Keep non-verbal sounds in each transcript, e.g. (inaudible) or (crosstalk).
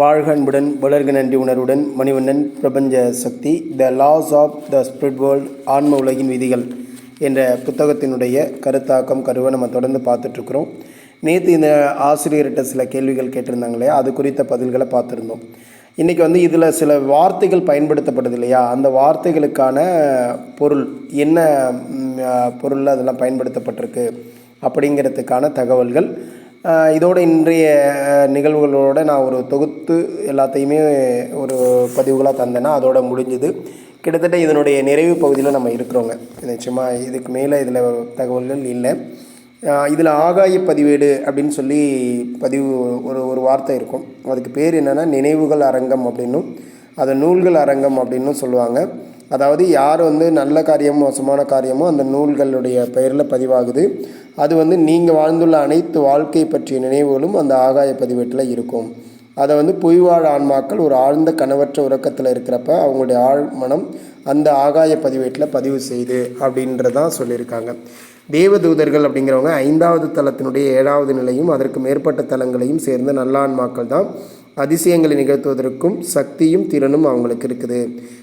வாழ்க அன்புடன் வளர்க நன்றி உணர்வுடன் மணிவண்ணன் பிரபஞ்ச சக்தி the laws of the spirit world ஆன்ம உலகின் விதிகள் என்ற புத்தகத்தினுடைய கருத்தாக்கம் கருவை நம்ம தொடர்ந்து பார்த்துட்ருக்குறோம். நேற்று இந்த ஆசிரியர்கிட்ட சில கேள்விகள் கேட்டிருந்தாங்க இல்லையா அது குறித்த பதில்களை பார்த்துருந்தோம். இன்றைக்கி வந்து இதில் சில வார்த்தைகள் பயன்படுத்தப்படுது இல்லையா? அந்த வார்த்தைகளுக்கான பொருள் என்ன பொருள் பொருளில் அதெல்லாம் பயன்படுத்தப்பட்டிருக்கு அப்படிங்கிறதுக்கான தகவல்கள் இதோட இன்றைய நிகழ்வுகளோட நான் ஒரு தொகுத்து எல்லாத்தையுமே ஒரு பதிவுகளாக தந்தேன்னா அதோட முடிஞ்சுது. கிட்டத்தட்ட இதனுடைய நிறைவு பகுதியில் நம்ம இருக்கிறோங்க. நிச்சயமாக இதுக்கு மேலே இதில் தகவல்கள் இல்லை. இதில் ஆகாய பதிவேடு அப்படின்னு சொல்லி பதிவு ஒரு ஒரு வார்த்தை இருக்கும். அதுக்கு பேர் என்னென்னா நினைவுகள் அரங்கம் அப்படின்னும் அதை நூல்கள் அரங்கம் அப்படின்னும் சொல்லுவாங்க. அதாவது யார் வந்து நல்ல காரியமோ மோசமான காரியமோ அந்த நூல்களுடைய பெயரில் பதிவாகுது. அது வந்து நீங்கள் வாழ்ந்துள்ள அனைத்து வாழ்க்கை பற்றிய நினைவுகளும் அந்த ஆகாய பதிவேட்டில் இருக்கும். அதை வந்து புய்வாழ் ஆன்மாக்கள் ஒரு ஆழ்ந்த கனவற்ற உறக்கத்தில் இருக்கிறப்ப அவங்களுடைய ஆழ்மனம் அந்த ஆகாய பதிவேட்டில் பதிவு செய்து அப்படின்றதான் சொல்லியிருக்காங்க. தேவதூதர்கள் அப்படிங்கிறவங்க ஐந்தாவது தளத்தினுடைய ஏழாவது நிலையும் அதற்கு மேற்பட்ட தலங்களையும் சேர்ந்த நல்லான்மாக்கள் தான் அதிசயங்களை நிகழ்த்துவதற்கும் சக்தியும் திறனும் அவங்களுக்கு இருக்குது.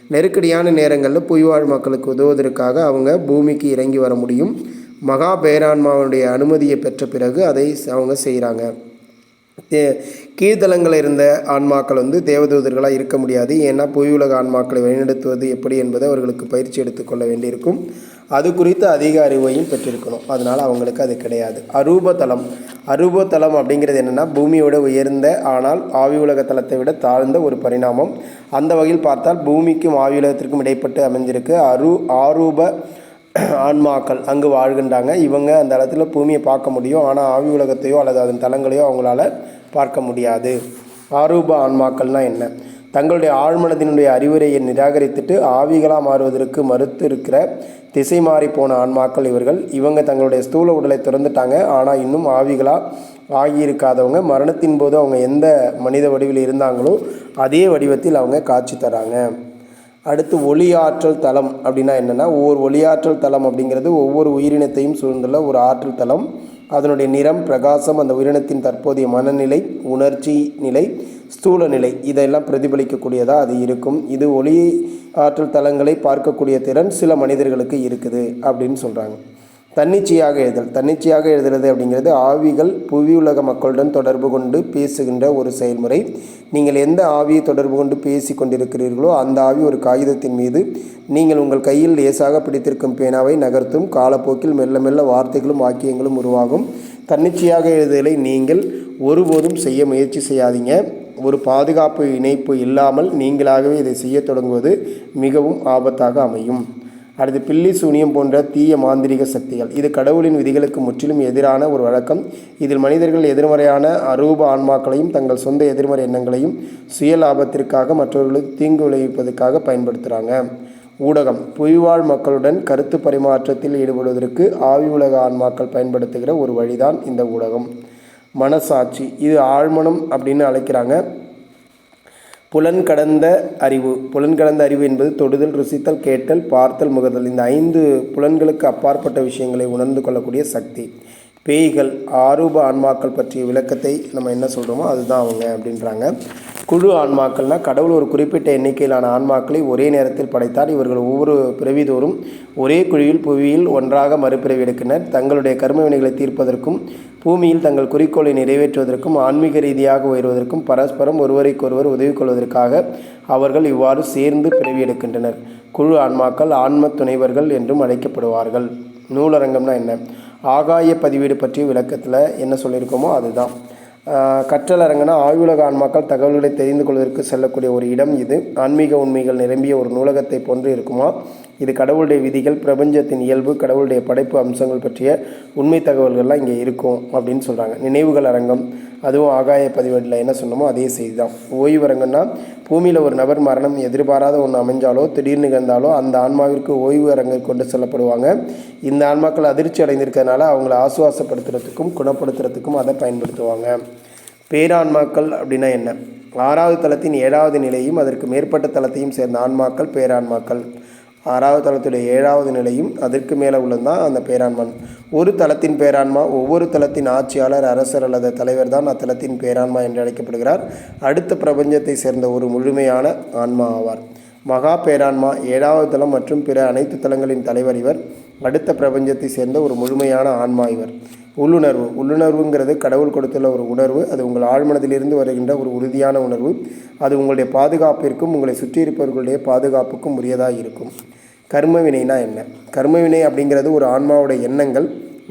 நெருக்கடியான நேரங்களில் புய்வாழ் மக்களுக்கு உதவுவதற்காக அவங்க பூமிக்கு இறங்கி வர முடியும். மகா பேரான்மாவுடைய அனுமதியை பெற்ற பிறகு அதை அவங்க செய்கிறாங்க தே கீழ்த்தலங்களில் இருந்த ஆன்மாக்கள் வந்து தேவதூதர்களாக இருக்க முடியாது. ஏன்னா புவி உலக ஆன்மாக்களை வழிநடத்துவது எப்படி என்பதை அவர்களுக்கு பயிற்சி எடுத்துக்கொள்ள வேண்டியிருக்கும். அது குறித்த அதிக அறிவையும் பெற்றிருக்கணும். அதனால் அவங்களுக்கு அது கிடையாது. அரூபதலம் அரூபதலம் அப்படிங்கிறது என்னென்னா பூமியோட உயர்ந்த ஆனால் ஆவி உலக தளத்தை விட தாழ்ந்த ஒரு பரிணாமம். அந்த வகையில் பார்த்தால் பூமிக்கும் ஆவி உலகத்திற்கும் இடைப்பட்டு அமைஞ்சிருக்கு. அரு ஆரூப ஆன்மாக்கள் அங்கு வாழ்கின்றாங்க. இவங்க அந்த இடத்துல பூமியை பார்க்க முடியும். ஆனால் ஆவி உலகத்தையோ அல்லது அதன் தலங்களையோ அவங்களால பார்க்க முடியாது. ஆரூப ஆன்மாக்கள்னால் என்ன? தங்களுடைய ஆழ்மனதினுடைய அறிவுரையை நிராகரித்துட்டு ஆவிகளாக மாறுவதற்கு மறுத்து இருக்கிற திசை மாறி போன ஆன்மாக்கள் இவர்கள். இவங்க தங்களுடைய ஸ்தூல உடலை திறந்துட்டாங்க. ஆனால் இன்னும் ஆவிகளாக ஆகியிருக்காதவங்க. மரணத்தின் போது அவங்க எந்த மனித வடிவில் இருந்தாங்களோ அதே வடிவத்தில் அவங்க காட்சி தராங்க. அடுத்து ஒளியாற்றல் தலம் அப்படின்னா என்னென்னா ஒவ்வொரு ஒளியாற்றல் தலம் அப்படிங்கிறது ஒவ்வொரு உயிரினத்தையும் சூழ்ந்துள்ள ஒரு ஆற்றல் தலம் அதனுடைய நிறம் பிரகாசம் அந்த உயிரினத்தின் தற்போதைய மனநிலை உணர்ச்சி நிலை ஸ்தூல நிலை இதெல்லாம் பிரதிபலிக்கக்கூடியதாக அது இருக்கும். இது ஒளி ஆற்றல் தலங்களை பார்க்கக்கூடிய திறன் சில மனிதர்களுக்கு இருக்குது அப்படின்னு சொல்கிறாங்க தன்னிச்சையாக எழுதல் தன்னிச்சையாக எழுதுறது அப்படிங்கிறது ஆவிகள் புவி உலக மக்களுடன் தொடர்பு கொண்டு பேசுகின்ற ஒரு செயல்முறை. நீங்கள் எந்த ஆவியை தொடர்பு கொண்டு பேசி கொண்டிருக்கிறீர்களோ அந்த ஆவி ஒரு காகிதத்தின் மீது. நீங்கள் உங்கள் கையில் லேசாக பிடித்திருக்கும் பேனாவை நகர்த்தும் காலப்போக்கில் மெல்ல மெல்ல வார்த்தைகளும் வாக்கியங்களும் உருவாகும். தன்னிச்சையாக எழுதுதலை நீங்கள் ஒருபோதும் செய்ய முயற்சி செய்யாதீங்க. ஒரு பாதுகாப்பு இணைப்பு இல்லாமல் நீங்களாகவே இதை செய்ய தொடங்குவது மிகவும் ஆபத்தாக அமையும். அடுத்து பில்லி சூனியம் போன்ற தீய மாந்திரிக சக்திகள். இது கடவுளின் விதிகளுக்கு முற்றிலும் எதிரான ஒரு வழக்கம். இதில் மனிதர்கள் எதிர்மறையான அரூப ஆன்மாக்களையும் தங்கள் சொந்த எதிர்மறை எண்ணங்களையும் சுய லாபத்திற்காக மற்றவர்களுக்கு தீங்கு விளைவிப்பதற்காக பயன்படுத்துகிறாங்க ஊடகம். புய்வாழ் மக்களுடன் கருத்து பரிமாற்றத்தில் ஈடுபடுவதற்கு ஆவி உலக ஆன்மாக்கள் பயன்படுத்துகிற ஒரு வழிதான் இந்த ஊடகம். மனசாட்சி. இது ஆழ்மனம் அப்படின்னு அழைக்கிறாங்க. புலன் கடந்த அறிவு. புலன் கடந்த அறிவு என்பது தொடுதல் ருசித்தல் கேட்டல் பார்த்தல் முகர்தல் இந்த ஐந்து புலன்களுக்கு அப்பாற்பட்ட விஷயங்களை உணர்ந்து கொள்ளக்கூடிய சக்தி. பேய்கள் ஆரூப ஆன்மாக்கள் பற்றிய விளக்கத்தை நம்ம என்ன சொல்கிறோமோ அதுதான் அவங்க அப்படின்றாங்க. குழு ஆன்மாக்கள்னால் கடவுள் ஒரு குறிப்பிட்ட எண்ணிக்கையிலான ஆன்மாக்களை ஒரே நேரத்தில் படைத்தார். இவர்கள் ஒவ்வொரு பிறவிதோறும் ஒரே குழுவில் புவியில் ஒன்றாக மறுபிறவி எடுக்கினர் தங்களுடைய கர்மவினைகளை தீர்ப்பதற்கும் பூமியில் தங்கள் குறிக்கோளை நிறைவேற்றுவதற்கும் ஆன்மீக ரீதியாக உயர்வதற்கும் பரஸ்பரம் ஒருவருக்கொருவர் உதவி கொள்வதற்காக அவர்கள் இவ்வாறு சேர்ந்து பிறவி எடுக்கின்றனர். குழு ஆன்மாக்கள் ஆன்ம துணைவர்கள் என்றும் அழைக்கப்படுவார்கள். நூலரங்கம்னா என்ன? ஆகாய பதிவீடு பற்றிய விளக்கத்தில் என்ன சொல்லியிருக்கோமோ அதுதான். கற்றல் அரங்கனா ஆய்வுலக ஆன்மாக்கள் தகவல்களை தெரிந்து கொள்வதற்கு செல்லக்கூடிய ஒரு இடம் இது. ஆன்மீக உண்மைகள் நிரம்பிய ஒரு நூலகத்தை போன்று இருக்குமா? இது கடவுளுடைய விதிகள் பிரபஞ்சத்தின் இயல்பு கடவுளுடைய படைப்பு அம்சங்கள் பற்றிய உண்மை தகவல்கள்லாம் இங்கே இருக்கும் அப்படின்னு சொல்கிறாங்க நினைவுகள் அரங்கம். அதுவும் ஆகாய பதிவேட்டில் என்ன சொன்னமோ அதே செய்தி தான் ஓய்வு பூமியில் ஒரு நபர் மரணம் எதிர்பாராத ஒன்று அமைஞ்சாலோ திடீர்னு நிகழ்ந்தாலோ அந்த ஆன்மாவிற்கு ஓய்வு அரங்கு கொண்டு செல்லப்படுவாங்க. இந்த ஆன்மாக்கள் அதிர்ச்சி அடைந்திருக்கிறதுனால அவங்கள ஆசுவாசப்படுத்துறதுக்கும் குணப்படுத்துறதுக்கும் அதை பயன்படுத்துவாங்க. பேரான்மாக்கள் அப்படின்னா என்ன? ஆறாவது தளத்தின் ஏழாவது நிலையும் அதற்கு மேற்பட்ட தளத்தையும் சேர்ந்த ஆன்மாக்கள் பேரான்மாக்கள். ஆறாவது தளத்துடைய ஏழாவது நிலையும் அதற்கு மேலே உள்ளது தான் அந்த பேராண்மன் ஒரு தளத்தின் பேரான்மா ஒவ்வொரு தளத்தின் ஆட்சியாளர் அரசர் அல்லது தலைவர் தான் அத்தலத்தின் பேரான்மா என்று அழைக்கப்படுகிறார். அடுத்த பிரபஞ்சத்தை சேர்ந்த ஒரு முழுமையான ஆன்மா ஆவார். மகா பேரான்மா ஏழாவது தளம் மற்றும் பிற அனைத்து தலங்களின் தலைவர் இவர். அடுத்த பிரபஞ்சத்தை சேர்ந்த ஒரு முழுமையான ஆன்மா இவர். உள்ளுணர்வு. உள்ளுணர்வுங்கிறது கடவுள் கொடுத்துள்ள ஒரு உணர்வு. அது உங்கள் ஆழ்மனதிலிருந்து வருகின்ற ஒரு உறுதியான உணர்வு. அது உங்களுடைய பாதுகாப்பிற்கும் உங்களை சுற்றி இருப்பவர்களுடைய பாதுகாப்புக்கும் உரியதாக இருக்கும். கர்மவினைனா என்ன? கர்மவினை அப்படிங்கிறது ஒரு ஆன்மாவுடைய எண்ணங்கள்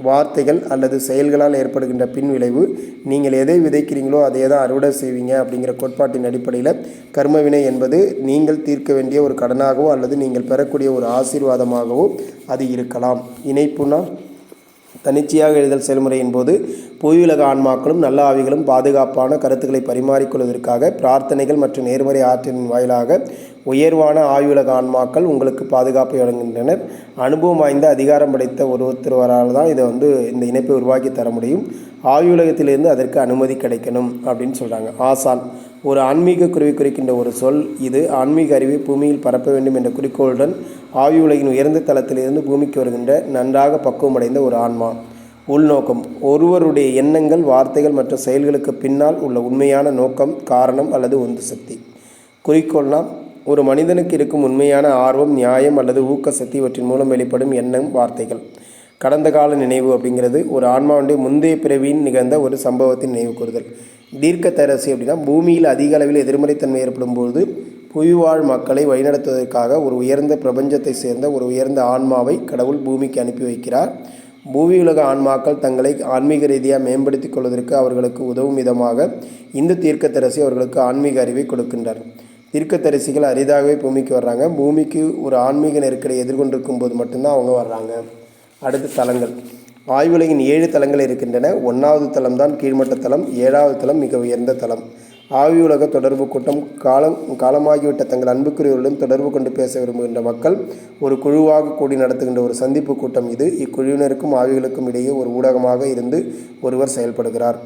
வார்த்தைகள் அல்லது செயல்களால் ஏற்படுகின்ற பின்விளைவு. நீங்கள் எதை விதைக்கிறீங்களோ அதே தான் அறுவடை செய்வீங்க அப்படிங்கிற கோட்பாட்டின் அடிப்படையில் கர்மவினை என்பது நீங்கள் தீர்க்க வேண்டிய ஒரு கடனாகவோ அல்லது நீங்கள் பெறக்கூடிய ஒரு ஆசீர்வாதமாகவோ அது இருக்கலாம். இணைப்புனா தன்னிச்சையாக எழுதல் செயல்முறையின் போது புவியுலக ஆன்மாக்களும் நல்ல ஆவிகளும் பாதுகாப்பான கருத்துக்களை பரிமாறிக்கொள்வதற்காக பிரார்த்தனைகள் மற்றும் நேர்மறை ஆற்றலின் வாயிலாக உயர்வான ஆயுலக ஆன்மாக்கள் உங்களுக்கு பாதுகாப்பை வழங்குகின்றனர். அனுபவம் வாய்ந்த அதிகாரம் படைத்த ஒருத்தருவரால் தான் இதை வந்து இந்த இணைப்பை உருவாக்கி தர முடியும். ஆயுலகத்திலிருந்து அதற்கு அனுமதி கிடைக்கணும் அப்படின்னு சொல்கிறாங்க ஆசான் ஒரு ஆன்மீக குருவி குறிக்கின்ற ஒரு சொல் இது. ஆன்மீக அறிவை பூமியில் பரப்ப வேண்டும் என்ற குறிக்கோளுடன் ஆயுலகின் உயர்ந்த தளத்திலிருந்து பூமிக்கு வருகின்ற நன்றாக பக்குவமடைந்த ஒரு ஆன்மா. உள்நோக்கம். ஒருவருடைய எண்ணங்கள் வார்த்தைகள் மற்றும் செயல்களுக்கு பின்னால் உள்ள உண்மையான நோக்கம் காரணம் அல்லது உந்து சக்தி. குறிக்கோள்னா ஒரு மனிதனுக்கு இருக்கும் உண்மையான ஆர்வம் நியாயம் அல்லது ஊக்க சக்தி இவற்றின் மூலம் வெளிப்படும் எண்ணம் வார்த்தைகள். கடந்த கால நினைவு அப்படிங்கிறது ஒரு ஆன்மாவுடைய முந்தைய பிறவியின் நிகழ்ந்த ஒரு சம்பவத்தின் நினைவு கூறுதல் தீர்க்க தரசி அப்படின்னா பூமியில் அதிக அளவில் எதிர்மறைத்தன்மை ஏற்படும் போது புவிவாழ் மக்களை வழிநடத்துவதற்காக ஒரு உயர்ந்த பிரபஞ்சத்தை சேர்ந்த ஒரு உயர்ந்த ஆன்மாவை கடவுள் பூமிக்கு அனுப்பி வைக்கிறார். பூமி உலக ஆன்மாக்கள் தங்களை ஆன்மீக ரீதியாக மேம்படுத்திக் கொள்வதற்கு அவர்களுக்கு உதவும் விதமாக இந்த தீர்க்கத்தரசி அவர்களுக்கு ஆன்மீக அறிவை கொடுக்கின்றார். தீர்க்கத்தரிசிகள் அரிதாகவே பூமிக்கு வர்றாங்க. பூமிக்கு ஒரு ஆன்மீக நெருக்கடியை எதிர்கொண்டிருக்கும் போது மட்டும்தான் அவங்க வர்றாங்க. அடுத்து தலங்கள். ஆய்வுலகின் ஏழு தலங்கள் இருக்கின்றன. ஒன்றாவது தலம் தான் கீழ்மட்ட தலம். ஏழாவது தலம் மிக உயர்ந்த தலம். ஆவியுலக தொடர்பு கூட்டம் காலம் காலமாகிவிட்ட தங்கள் அன்புக்குரியவர்களுடன் தொடர்பு கொண்டு பேச விரும்புகின்ற மக்கள் ஒரு குழுவாக கூடி நடத்துகின்ற ஒரு சந்திப்பு கூட்டம் இது. இக்குழுவினருக்கும் ஆவிகளுக்கும் இடையே ஒரு ஊடகமாக இருந்து ஒருவர் செயல்படுகிறார்.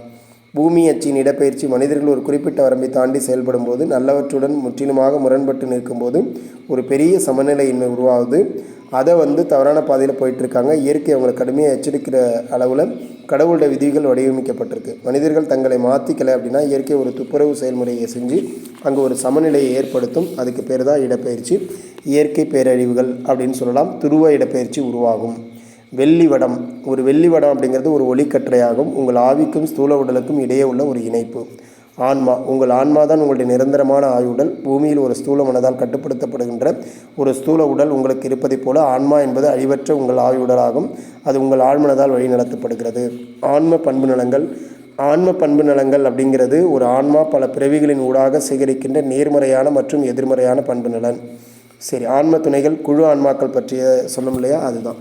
பூமி அச்சின் இடப்பெயர்ச்சி மனிதர்கள் ஒரு குறிப்பிட்ட வரம்பை தாண்டி செயல்படும் போது நல்லவற்றுடன் முற்றிலுமாக முரண்பட்டு நிற்கும்போது ஒரு பெரிய சமநிலையின்மை உருவாகுது. அதை வந்து தவறான பாதையில் போயிட்டுருக்காங்க. இயற்கை அவங்களை கடுமையாக எச்சரிக்கிற அளவில் கடவுளோட விதிகள் வடிவமைக்கப்பட்டிருக்கு. மனிதர்கள் தங்களை மாற்றிக்கலை அப்படின்னா இயற்கை ஒரு துப்புரவு செயல்முறையை செஞ்சு அங்கே ஒரு சமநிலையை ஏற்படுத்தும். அதுக்கு பேர் தான் இடப்பெயர்ச்சி. இயற்கை பேரழிவுகள் அப்படின்னு சொல்லலாம். துருவ இடப்பெயர்ச்சி உருவாகும். வெள்ளி வடம். ஒரு வெள்ளி வடம் அப்படிங்கிறது ஒரு ஒளிக்கற்றையாகும். உங்கள் ஆவிக்கும் ஸ்தூல உடலுக்கும் இடையே உள்ள ஒரு இணைப்பு. ஆன்மா உங்கள் ஆன்மா தான் உங்களுடைய நிரந்தரமான ஆயுடல். பூமியில் ஒரு ஸ்தூல மனதால் கட்டுப்படுத்தப்படுகின்ற ஒரு ஸ்தூல உடல் உங்களுக்கு இருப்பதைப் போல ஆன்மா என்பது அழிவற்ற உங்கள் ஆயுடலாகும். அது உங்கள் ஆழ்மனதால் வழிநடத்தப்படுகிறது. ஆன்ம பண்பு நலங்கள். ஆன்ம பண்பு நலங்கள் அப்படிங்கிறது ஒரு ஆன்மா பல பிறவிகளின் ஊடாக சேகரிக்கின்ற நேர்மறையான மற்றும் எதிர்மறையான பண்பு நலன். சரி ஆன்ம துணைகள் குழு ஆன்மாக்கள் பற்றிய சொன்னோம் இல்லையா? அதுதான்.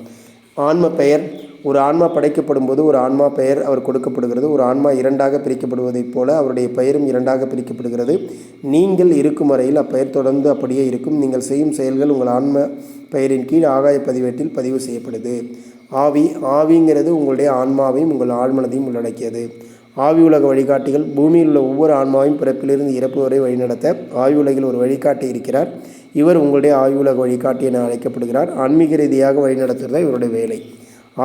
ஆன்ம பெயர் ஒரு ஆன்மா படைக்கப்படும் போது ஒரு ஆன்மா பெயர் அவர் கொடுக்கப்படுகிறது. ஒரு ஆன்மா இரண்டாக பிரிக்கப்படுவதைப் போல அவருடைய பெயரும் இரண்டாக பிரிக்கப்படுகிறது. நீங்கள் இருக்கும் வரையில் அப்பெயர் தொடர்ந்து அப்படியே இருக்கும். நீங்கள் செய்யும் செயல்கள் உங்கள் ஆன்ம பெயரின் கீழ் ஆகாய பதிவேட்டில் பதிவு செய்யப்படுது. ஆவி ஆவிங்கிறது உங்களுடைய ஆன்மாவையும் உங்கள் ஆழ்மனதையும் உள்ளடக்கியது. ஆவி உலக வழிகாட்டிகள் பூமியில் உள்ள ஒவ்வொரு ஆன்மாவையும் பிறப்பிலிருந்து இறப்பு வரை வழிநடத்த ஆவி உலகில் ஒரு வழிகாட்டி இருக்கிறார். இவர் உங்களுடைய ஆய்வுலக வழிகாட்டி என அழைக்கப்படுகிறார். ஆன்மீக ரீதியாக வழிநடத்துறது இவருடைய வேலை.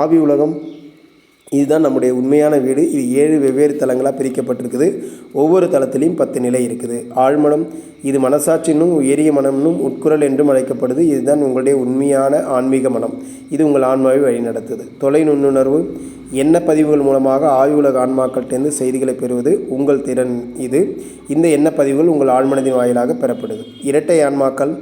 ஆவி உலகம். இதுதான் நம்முடைய உண்மையான வீடு. இது ஏழு வெவ்வேறு தலங்களாக பிரிக்கப்பட்டிருக்குது. ஒவ்வொரு தளத்திலையும் பத்து நிலை இருக்குது. ஆழ்மனம் இது மனசாட்சினும் உயரிய மனம்னும் உட்குரல் என்றும் அழைக்கப்படுது. இதுதான் உங்களுடைய உண்மையான ஆன்மீக மனம். இது உங்கள் ஆன்மாவை வழிநடத்துது. தொலை நுண்ணுணர்வு எண்ண பதிவுகள் மூலமாக ஆய்வுலக ஆன்மாக்கள்கிட்டேருந்து செய்திகளை பெறுவது உங்கள் திறன் இது. இந்த எண்ண பதிவுகள் உங்கள் ஆழ்மனதின் வாயிலாக பெறப்படுது. இரட்டை ஆன்மாக்கள்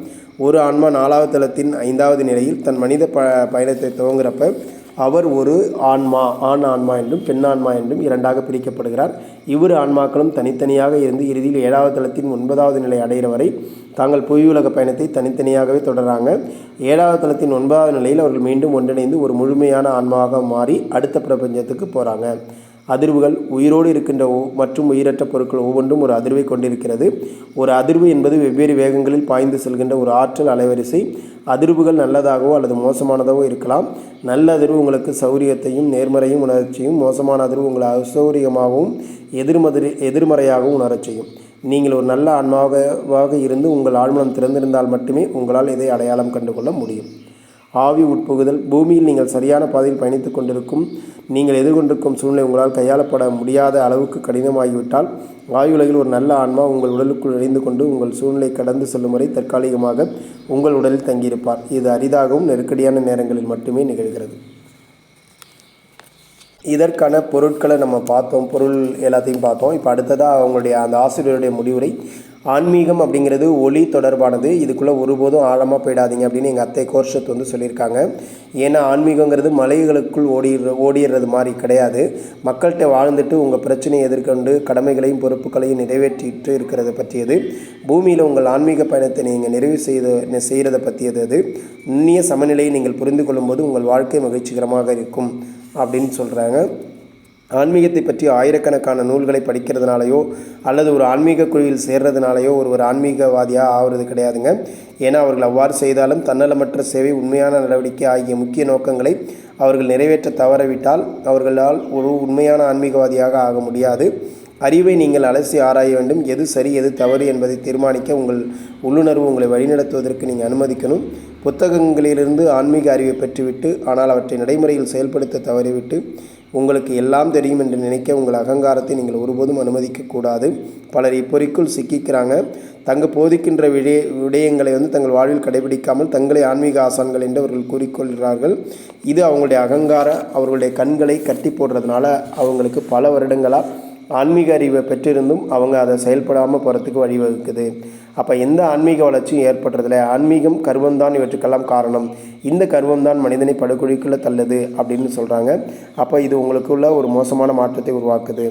ஒரு ஆன்மா நாலாவது தளத்தின் ஐந்தாவது நிலையில் தன் மனித ப பயணத்தை துவங்குறப்ப அவர் ஒரு ஆன்மா ஆண் ஆன்மா என்றும் பெண் ஆன்மா என்றும் இரண்டாக பிரிக்கப்படுகிறார். இவ்விரு ஆன்மாக்களும் தனித்தனியாக இருந்து இறுதியில் ஏழாவது தளத்தின் ஒன்பதாவது நிலை அடைகிற வரை தாங்கள் புவி உலக பயணத்தை தனித்தனியாகவே தொடர்கிறாங்க ஏழாவது தளத்தின் ஒன்பதாவது நிலையில் அவர்கள் மீண்டும் ஒன்றிணைந்து ஒரு முழுமையான ஆன்மாவாக மாறி அடுத்த பிரபஞ்சத்துக்கு போகிறாங்க அதிர்வுகள் உயிரோடு இருக்கின்ற மற்றும் உயிரற்ற பொருட்கள் ஒவ்வொன்றும் ஒரு அதிர்வை கொண்டிருக்கிறது. ஒரு அதிர்வு என்பது வெவ்வேறு வேகங்களில் பாய்ந்து செல்கின்ற ஒரு ஆற்றல் அலைவரிசை. அதிர்வுகள் நல்லதாகவோ அல்லது மோசமானதாகவோ இருக்கலாம். நல்ல அதிர்வு உங்களுக்கு சௌரியத்தையும் நேர்மறையும் உணரச் செய்யும். மோசமான அதிர்வு உங்களை அசௌரியமாகவும் எதிர்மதிரி எதிர்மறையாகவும் உணரச் செய்யும். நீங்கள் ஒரு நல்ல ஆன்மாவாக இருந்து உங்கள் ஆழ்மனம் திறந்திருந்தால் மட்டுமே உங்களால் இதை அடையாளம் கண்டுகொள்ள முடியும். ஆவி உட்புகுதல். பூமியில் நீங்கள் சரியான பாதையில் பயணித்துக் கொண்டிருக்கும் நீங்கள் எதிர்கொண்டிருக்கும் சூழ்நிலை உங்களால் கையாளப்பட முடியாத அளவுக்கு கடினமாகிவிட்டால் ஆயுலகில் ஒரு நல்ல ஆன்மா உங்கள் உடலுக்குள் இணைந்து கொண்டு உங்கள் சூழ்நிலை கடந்து செல்லும் வரை தற்காலிகமாக உங்கள் உடலில் தங்கியிருப்பார். இது அரிதாகவும் நெருக்கடியான நேரங்களில் மட்டுமே நிகழ்கிறது. இதற்கான பொருட்களை நம்ம பார்த்தோம். பொருள் எல்லாத்தையும் பார்த்தோம். இப்போ அடுத்ததாக அவங்களுடைய அந்த ஆசிரியருடைய முடிவுரை. ஆன்மீகம் அப்படிங்கிறது ஒளி தொடர்பானது. இதுக்குள்ளே ஒருபோதும் ஆழமாக போயிடாதீங்க அப்படின்னு எங்கள் அத்தை கோர்ஷத் வந்து சொல்லியிருக்காங்க. ஏன்னா ஆன்மீகங்கிறது மலைகளுக்குள் ஓடிடுற ஓடிடுறது மாதிரி கிடையாது. மக்கள்கிட்ட வாழ்ந்துட்டு உங்கள் பிரச்சனையை எதிர்கொண்டு கடமைகளையும் பொறுப்புகளையும் நிறைவேற்றிட்டு இருக்கிறத பற்றியது. பூமியில் உங்கள் ஆன்மீக பயணத்தை நீங்கள் நிறைவு செய்த செய்கிறத பற்றியது அது. நுண்ணிய சமநிலையை நீங்கள் புரிந்து கொள்ளும்போது உங்கள் வாழ்க்கை மகிழ்ச்சிகரமாக இருக்கும் அப்படின்னு சொல்கிறாங்க ஆன்மீகத்தை பற்றி ஆயிரக்கணக்கான நூல்களை படிக்கிறதுனாலையோ அல்லது ஒரு ஆன்மீக குழுவில் சேர்றதுனாலையோ ஒருவர் ஆன்மீகவாதியாக ஆகிறது கிடையாதுங்க. ஏன்னா அவர்கள் அவ்வாறு செய்தாலும் தன்னலமற்ற சேவை உண்மையான நடவடிக்கை ஆகிய முக்கிய நோக்கங்களை அவர்கள் நிறைவேற்ற தவறவிட்டால் அவர்களால் ஒரு உண்மையான ஆன்மீகவாதியாக ஆக முடியாது. அறிவை நீங்கள் அலசி ஆராய வேண்டும். எது சரி எது தவறு என்பதை தீர்மானிக்க உங்கள் உள்ளுணர்வு உங்களை வழிநடத்துவதற்கு நீங்கள் அனுமதிக்கணும். புத்தகங்களிலிருந்து ஆன்மீக அறிவை பெற்றுவிட்டு ஆனால் அவற்றை நடைமுறையில் செயல்படுத்த தவறிவிட்டு உங்களுக்கு எல்லாம் தெரியும் என்று நினைக்க உங்கள் அகங்காரத்தை நீங்கள் ஒருபோதும் அனுமதிக்கக்கூடாது. பலர் இப்பொறிக்குள் சிக்கிக்கிறாங்க. தங்க போதிக்கின்ற விடய விடயங்களை வந்து தங்கள் வாழ்வில் கடைபிடிக்காமல் தங்களை ஆன்மீக ஆசான்கள் என்று அவர்கள் கூறிக்கொள்கிறார்கள். இது அவங்களுடைய அகங்கார அவர்களுடைய கண்களை கட்டி போடுறதுனால அவங்களுக்கு பல வருடங்களாக ஆன்மீக அறிவை பெற்றிருந்தும் அவங்க அதை செயல்படாமல் போகிறதுக்கு வழிவகுக்குது அப்போ எந்த ஆன்மீக வளர்ச்சியும் ஏற்படுறதில்ல. ஆன்மீகம் கர்வம்தான் இவற்றுக்கெல்லாம் காரணம். இந்த கருவம்தான் மனிதனை படுகொழிக்குள்ளே தள்ளுது அப்படின்னு சொல்கிறாங்க அப்போ இது உங்களுக்குள்ள ஒரு மோசமான மாற்றத்தை உருவாக்குது.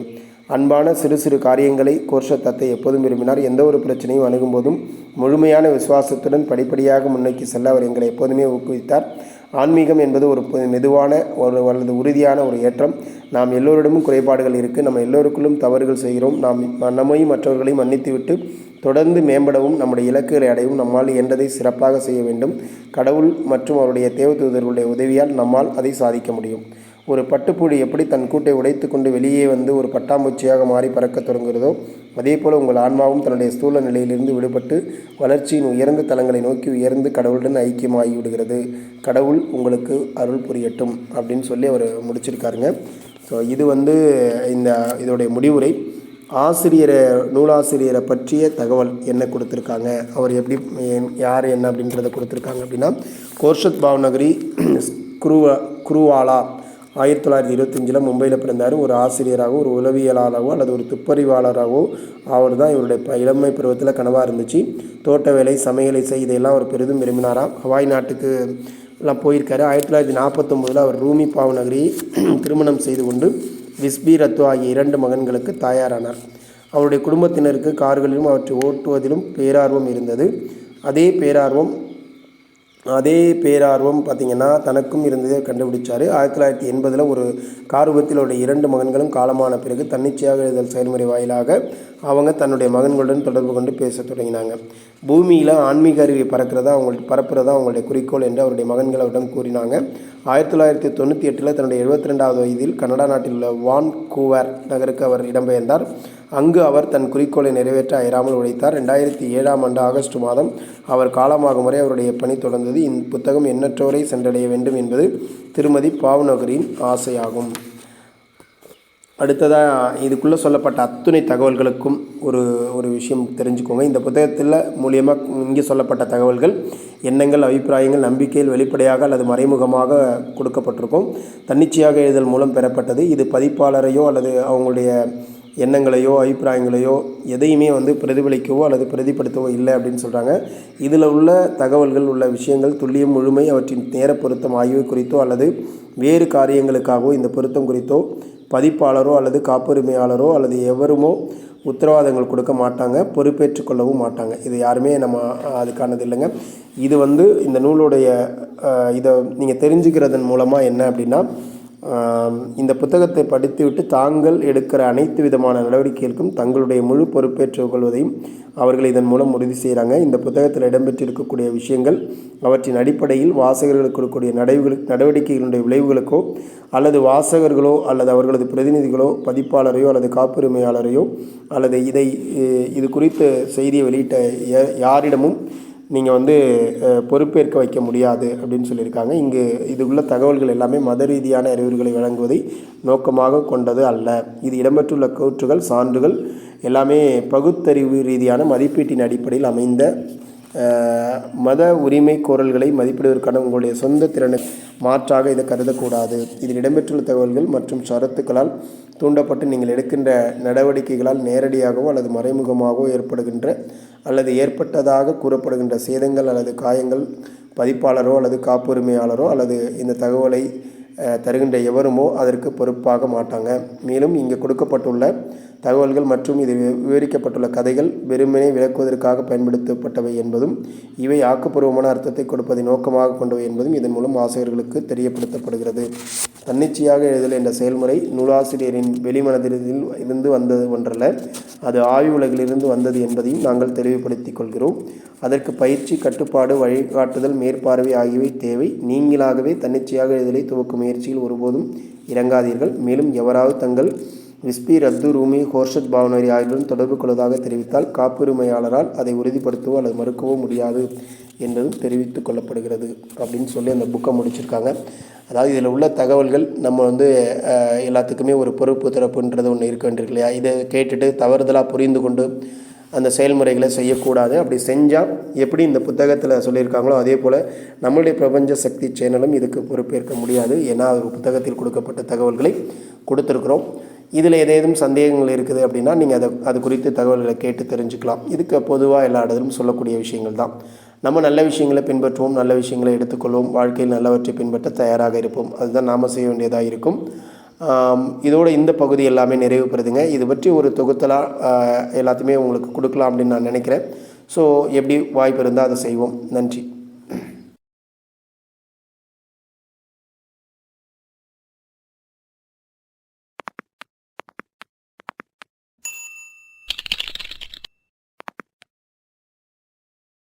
அன்பான சிறு சிறு காரியங்களை கோர்ஷத்தத்தை எப்போதும் விரும்பினார். எந்த ஒரு பிரச்சனையும் அணுகும்போதும் முழுமையான விசுவாசத்துடன் படிப்படியாக முன்னோக்கி செல்ல அவர் எங்களை எப்போதுமே ஊக்குவித்தார். ஆன்மீகம் என்பது ஒரு மெதுவான ஒரு அல்லது உறுதியான ஒரு ஏற்றம். நாம் எல்லோரிடமும் குறைபாடுகள் இருக்குது நம்ம எல்லோருக்குள்ளும் தவறுகள் செய்கிறோம். நாம் நம்மையும் மற்றவர்களையும் மன்னித்துவிட்டு தொடர்ந்து மேம்படவும் நம்முடைய இலக்குகளை அடையவும் நம்மால் இயன்றதை சிறப்பாக செய்ய வேண்டும். கடவுள் மற்றும் அவருடைய தேவதூதர்களுடைய உதவியால் நம்மால் அதை சாதிக்க முடியும். ஒரு பட்டுப்புழு எப்படி தன் கூட்டை உடைத்து கொண்டு வெளியே வந்து ஒரு பட்டாம்பூச்சியாக மாறி பறக்கத் தொடங்குகிறதோ அதே போல் உங்கள் ஆன்மாவும் தன்னுடைய ஸ்தூல நிலையிலிருந்து விடுபட்டு வளர்ச்சியின் உயர்ந்த தலங்களை நோக்கி உயர்ந்து கடவுளுடன் ஐக்கியமாகி விடுகிறது கடவுள் உங்களுக்கு அருள் புரியட்டும் அப்படின்னு சொல்லி அவர் முடிச்சிருக்காருங்க. ஸோ இது வந்து இந்த இதோடைய முடிவுரை. ஆசிரியரை நூலாசிரியரை பற்றிய தகவல் என்ன கொடுத்துருக்காங்க? அவர் எப்படி யார் என்ன அப்படின்றத கொடுத்துருக்காங்க அப்படின்னா கோர்ஷத் பாவ்நகரி குருவா குருவாலா ஆயிரத்தி தொள்ளாயிரத்தி இருபத்தஞ்சில் மும்பையில் பிறந்தார். ஒரு ஆசிரியராகவோ ஒரு உளவியலாளராகவோ அல்லது ஒரு துப்பறிவாளராகவோ அவர் தான் இவருடைய ப- இளமை பருவத்தில் கனவாக இருந்துச்சு. தோட்ட வேலை சமையலை செய் இதையெல்லாம் அவர் பெரிதும் விரும்பினாராம் ஹவாய் நாட்டுக்கு எல்லாம் போயிருக்காரு. ஆயிரத்தி தொள்ளாயிரத்தி நாற்பத்தொம்போதில் அவர் ரூமி பாவநகரி (clears throat) திருமணம் செய்து கொண்டு விஸ்பி ரத்து ஆகிய இரண்டு மகன்களுக்கு தாயாரானார். அவருடைய குடும்பத்தினருக்கு கார்களிலும் அவற்றை ஓட்டுவதிலும் பேரார்வம் இருந்தது. அதே பேரார்வம் அதே பேரார்வம் பார்த்திங்கன்னா தனக்கும் இருந்ததை கண்டுபிடிச்சார். ஆயிரத்தி தொள்ளாயிரத்தி எண்பதில் ஒரு கார் விபத்தில் அவருடைய இரண்டு மகன்களும் காலமான பிறகு தன்னிச்சையாக எழுதல் செயல்முறை வாயிலாக அவங்க தன்னுடைய மகன்களுடன் தொடர்பு கொண்டு பேசத் தொடங்கினாங்க. பூமியில் ஆன்மீக அறிவை பறக்கிறதா அவங்களுக்கு பரப்புறதா அவங்களுடைய குறிக்கோள் என்று அவருடைய மகன்கள் அவரிடம் கூறினாங்க. ஆயிரத்தி தொள்ளாயிரத்தி தொண்ணூற்றி எட்டில் தன்னுடைய எழுபத்தி ரெண்டாவது வயதில் கனடா நாட்டில் உள்ள வான் கூவர் நகருக்கு அவர் இடம்பெயர்ந்தார். அங்கு அவர் தன் குறிக்கோளை நிறைவேற்ற அயராமல் உழைத்தார். ரெண்டாயிரத்தி ஏழாம் ஆண்டு ஆகஸ்ட் மாதம் அவர் காலமாகும் வரை அவருடைய பணி தொடர்ந்தது. இந்த புத்தகம் எண்ணற்றோரை சென்றடைய வேண்டும் என்பது திருமதி பாவ்நகரின் ஆசையாகும். அடுத்ததாக இதுக்குள்ளே சொல்லப்பட்ட அத்துணை தகவல்களுக்கும் ஒரு ஒரு விஷயம் தெரிஞ்சுக்கோங்க. இந்த புத்தகத்தில் மூலியமாக இங்கே சொல்லப்பட்ட தகவல்கள் எண்ணங்கள் அபிப்பிராயங்கள் நம்பிக்கையில் வெளிப்படையாக அல்லது மறைமுகமாக கொடுக்கப்பட்டிருக்கும். தன்னிச்சையாக எழுதல் மூலம் பெறப்பட்டது. இது பதிப்பாளரையோ அல்லது அவங்களுடைய எண்ணங்களையோ அபிப்பிராயங்களையோ எதையுமே வந்து பிரதிபலிக்கவோ அல்லது பிரதிப்படுத்தவோ இல்லை அப்படின்னு சொல்கிறாங்க இதில் உள்ள தகவல்கள் உள்ள விஷயங்கள் துல்லியம் முழுமை அவற்றின் நேர பொருத்தம் ஆய்வு குறித்தோ அல்லது வேறு காரியங்களுக்காகவோ இந்த பொருத்தம் குறித்தோ பதிப்பாளரோ அல்லது காப்புரிமையாளரோ அல்லது எவருமோ உத்தரவாதங்கள் கொடுக்க மாட்டாங்க பொறுப்பேற்றுக்கொள்ளவும் மாட்டாங்க. இது யாருமே நம்ம அதுக்கானது இல்லைங்க. இது வந்து இந்த நூலுடைய இதை நீங்கள் தெரிஞ்சுக்கிறதன் மூலமாக என்ன அப்படின்னா இந்த புத்தகத்தை படித்துவிட்டு தாங்கள் எடுக்கிற அனைத்து விதமான நடவடிக்கைகளுக்கும் தங்களுடைய முழு பொறுப்பேற்றுக் கொள்வதையும் அவர்கள் இதன் மூலம் உறுதி செய்கிறாங்க. இந்த புத்தகத்தில் இடம்பெற்றிருக்கக்கூடிய விஷயங்கள் அவற்றின் அடிப்படையில் வாசகர்களுக்கு கொடுக்கக்கூடிய நடவடிக்கை நடவடிக்கைகளுடைய விளைவுகளுக்கோ அல்லது வாசகர்களோ அல்லது அவர்களது பிரதிநிதிகளோ பதிப்பாளரையோ அல்லது காப்புரிமையாளரையோ அல்லது இதை இது குறித்து செய்தியை வெளியிட்ட ய- யாரிடமும் நீங்கள் வந்து பொறுப்பேற்க வைக்க முடியாது அப்படின்னு சொல்லியிருக்காங்க. இங்கு இது உள்ள தகவல்கள் எல்லாமே மத ரீதியான அறிவுரைகளை வழங்குவதை நோக்கமாக கொண்டது அல்ல. இது இடம்பெற்றுள்ள கூற்றுகள் சான்றுகள் எல்லாமே பகுத்தறிவு ரீதியான மதிப்பீட்டின் அடிப்படையில் அமைந்த மத உரிமை கோரல்களை மதிப்பிடுவதற்கான உங்களுடைய சொந்த திறனுக்கு மாற்றாக இதை கருதக்கூடாது. இதில் இடம்பெற்றுள்ள தகவல்கள் மற்றும் ஷரத்துக்களால் தூண்டப்பட்டு நீங்கள் எடுக்கின்ற நடவடிக்கைகளால் நேரடியாகவோ அல்லது மறைமுகமாகவோ ஏற்படுகின்ற அல்லது ஏற்பட்டதாக கூறப்படுகின்ற சேதங்கள் அல்லது காயங்கள் பதிப்பாளரோ அல்லது காப்புரிமையாளரோ அல்லது இந்த தகவலை தருகின்ற எவருமோ அதற்கு பொறுப்பாக மாட்டாங்க. மேலும் இங்கே கொடுக்கப்பட்டுள்ள தகவல்கள் மற்றும் இது விவரிக்கப்பட்டுள்ள கதைகள் வெறுமனே விளக்குவதற்காக பயன்படுத்தப்பட்டவை என்பதும் இவை ஆக்கப்பூர்வமான அர்த்தத்தை கொடுப்பதை நோக்கமாக கொண்டவை என்பதும் இதன் மூலம் ஆசிரியர்களுக்கு தெரியப்படுத்தப்படுகிறது. தன்னிச்சையாக எழுதல் என்ற செயல்முறை நூலாசிரியரின் வெளிமனதில் இருந்து வந்தது ஒன்றல்ல அது ஆய்வு உலகிலிருந்து வந்தது என்பதையும் நாங்கள் தெளிவுபடுத்திக் கொள்கிறோம். அதற்கு பயிற்சி கட்டுப்பாடு வழிகாட்டுதல் மேற்பார்வை ஆகியவை தேவை. நீங்களாகவே தன்னிச்சையாக இதழை துவக்கும் முயற்சியில் ஒருபோதும் இறங்காதீர்கள். மேலும் எவராவது தங்கள் விஸ்பி ரத்து ரூமி ஹோர்ஷத் பாவனரி ஆகியோருடன் தொடர்பு கொள்வதாக தெரிவித்தால் காப்புரிமையாளரால் அதை உறுதிப்படுத்தவோ அல்லது மறுக்கவோ முடியாது என்பதும் தெரிவித்துக் கொள்ளப்படுகிறது அப்படின்னு சொல்லி அந்த புக்கை முடிச்சிருக்காங்க. அதாவது இதில் உள்ள தகவல்கள் நம்ம வந்து எல்லாத்துக்குமே ஒரு பொறுப்பு திறப்புன்றது ஒன்று இருக்க வேண்டியிருக்கு இல்லையா? இதை கேட்டுட்டு தவறுதலாக புரிந்து கொண்டு அந்த செயல்முறைகளை செய்யக்கூடாது. அப்படி செஞ்சால் எப்படி இந்த புத்தகத்தில் சொல்லியிருக்காங்களோ அதே போல் நம்மளுடைய பிரபஞ்ச சக்தி சேனலும் இதுக்கு பொறுப்பேற்க முடியாது. ஏன்னா அது ஒரு புத்தகத்தில் கொடுக்கப்பட்ட தகவல்களை கொடுத்துருக்குறோம். இதில் ஏதேதும் சந்தேகங்கள் இருக்குது அப்படின்னா நீங்கள் அதை அது குறித்து தகவல்களை கேட்டு தெரிஞ்சுக்கலாம். இதுக்கு பொதுவாக எல்லா இடத்திலும் சொல்லக்கூடிய விஷயங்கள் தான். நம்ம நல்ல விஷயங்களை பின்பற்றுவோம் நல்ல விஷயங்களை எடுத்துக்கொள்வோம். வாழ்க்கையில் நல்லவற்றை பின்பற்ற தயாராக இருப்போம். அதுதான் நாம் செய்ய வேண்டியதாக இருக்கும். இதோட இந்த பகுதி எல்லாமே நிறைவு பெறுதுங்க. இது பற்றி ஒரு தொகுத்தலாக எல்லாத்தையுமே உங்களுக்கு கொடுக்கலாம் அப்படின்னு நான் நினைக்கிறேன். ஸோ எப்படி வாய்ப்பு இருந்தால் அதை செய்வோம். நன்றி.